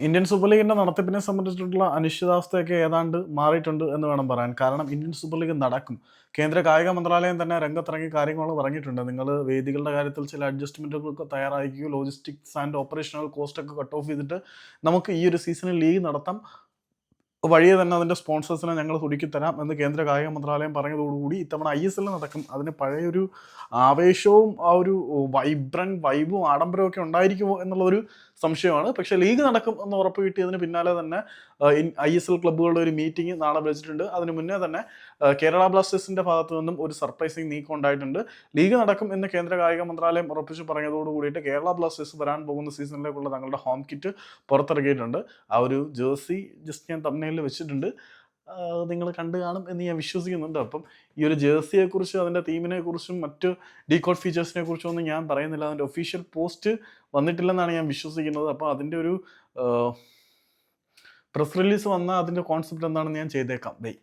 Indian super ലീഗിന്റെ നടത്തിപ്പിനെ സംബന്ധിച്ചിട്ടുള്ള അനിശ്ചിതാവസ്ഥയൊക്കെ ഏതാണ്ട് മാറിയിട്ടുണ്ട് എന്ന് വേണം പറയാൻ. കാരണം ഇന്ത്യൻ സൂപ്പർ ലീഗ് നടക്കും. കേന്ദ്ര കായിക മന്ത്രാലയം തന്നെ രംഗത്തിറങ്ങി കാര്യങ്ങൾ പറഞ്ഞിട്ടുണ്ട്. നിങ്ങൾ വേദികളുടെ കാര്യത്തിൽ ചില അഡ്ജസ്റ്റ്മെന്റുകളൊക്കെ തയ്യാറാക്കുകയോ ലോജിസ്റ്റിക്സ് ആൻഡ് ഓപ്പറേഷണൽ കോസ്റ്റ് ഒക്കെ കട്ട് ഓഫ് ചെയ്തിട്ട് നമുക്ക് ഈ ഒരു സീസണിൽ ലീഗ് നടത്താം. വഴിയെ തന്നെ അതിന്റെ സ്പോൺസേഴ്സിനെ ഞങ്ങൾ ഒരുക്കി തരാം എന്ന് കേന്ദ്ര കായിക മന്ത്രാലയം പറഞ്ഞതോടുകൂടി ഇത്തവണ ഐ എസ് എൽ നടക്കും. അതിന് പഴയൊരു ആവേശവും ആ ഒരു വൈബ്രന്റ് വൈബും ആഡംബരവും ഒക്കെ ഉണ്ടായിരിക്കുമോ എന്നുള്ളൊരു സംശയമാണ്. പക്ഷേ ലീഗ് നടക്കും എന്ന് ഉറപ്പ് കിട്ടിയതിന് പിന്നാലെ തന്നെ ഐ എസ് എൽ ക്ലബ്ബുകളുടെ ഒരു മീറ്റിംഗ് നാളെ വിളിച്ചിട്ടുണ്ട് അതിന് മുന്നേ തന്നെ കേരള ബ്ലാസ്റ്റേഴ്സിന്റെ ഭാഗത്തു നിന്നും ഒരു സർപ്രൈസിങ് നീക്കം ഉണ്ടായിട്ടുണ്ട്. ലീഗ് നടക്കും എന്ന് കേന്ദ്ര കായിക മന്ത്രാലയം ഉറപ്പിച്ച് പറഞ്ഞതോട് കൂടിയിട്ട് കേരള ബ്ലാസ്റ്റേഴ്സ് വരാൻ പോകുന്ന സീസണിലേക്കുള്ള തങ്ങളുടെ ഹോം കിറ്റ് പുറത്തിറക്കിയിട്ടുണ്ട്. ആ ഒരു ജേഴ്സി ജസ്റ്റ് ഞാൻ തമ്മനയിൽ വെച്ചിട്ടുണ്ട്. നിങ്ങൾ കണ്ടു കാണും എന്ന് ഞാൻ വിശ്വസിക്കുന്നുണ്ട്. അപ്പം ഈ ഒരു ജേഴ്സിയെക്കുറിച്ചും അതിന്റെ ടീമിനെ കുറിച്ചും മറ്റ് ഡീകോഡ് ഫീച്ചേഴ്സിനെ കുറിച്ചും ഒന്നും ഞാൻ പറയുന്നില്ല. അതിന്റെ ഒഫീഷ്യൽ പോസ്റ്റ് വന്നിട്ടില്ലെന്നാണ് ഞാൻ വിശ്വസിക്കുന്നത്. അപ്പോൾ അതിന്റെ ഒരു പ്രസ് റിലീസ് വന്നാൽ അതിന്റെ കോൺസെപ്റ്റ് എന്താണെന്ന് ഞാൻ ചെയ്തേക്കാം. ബൈ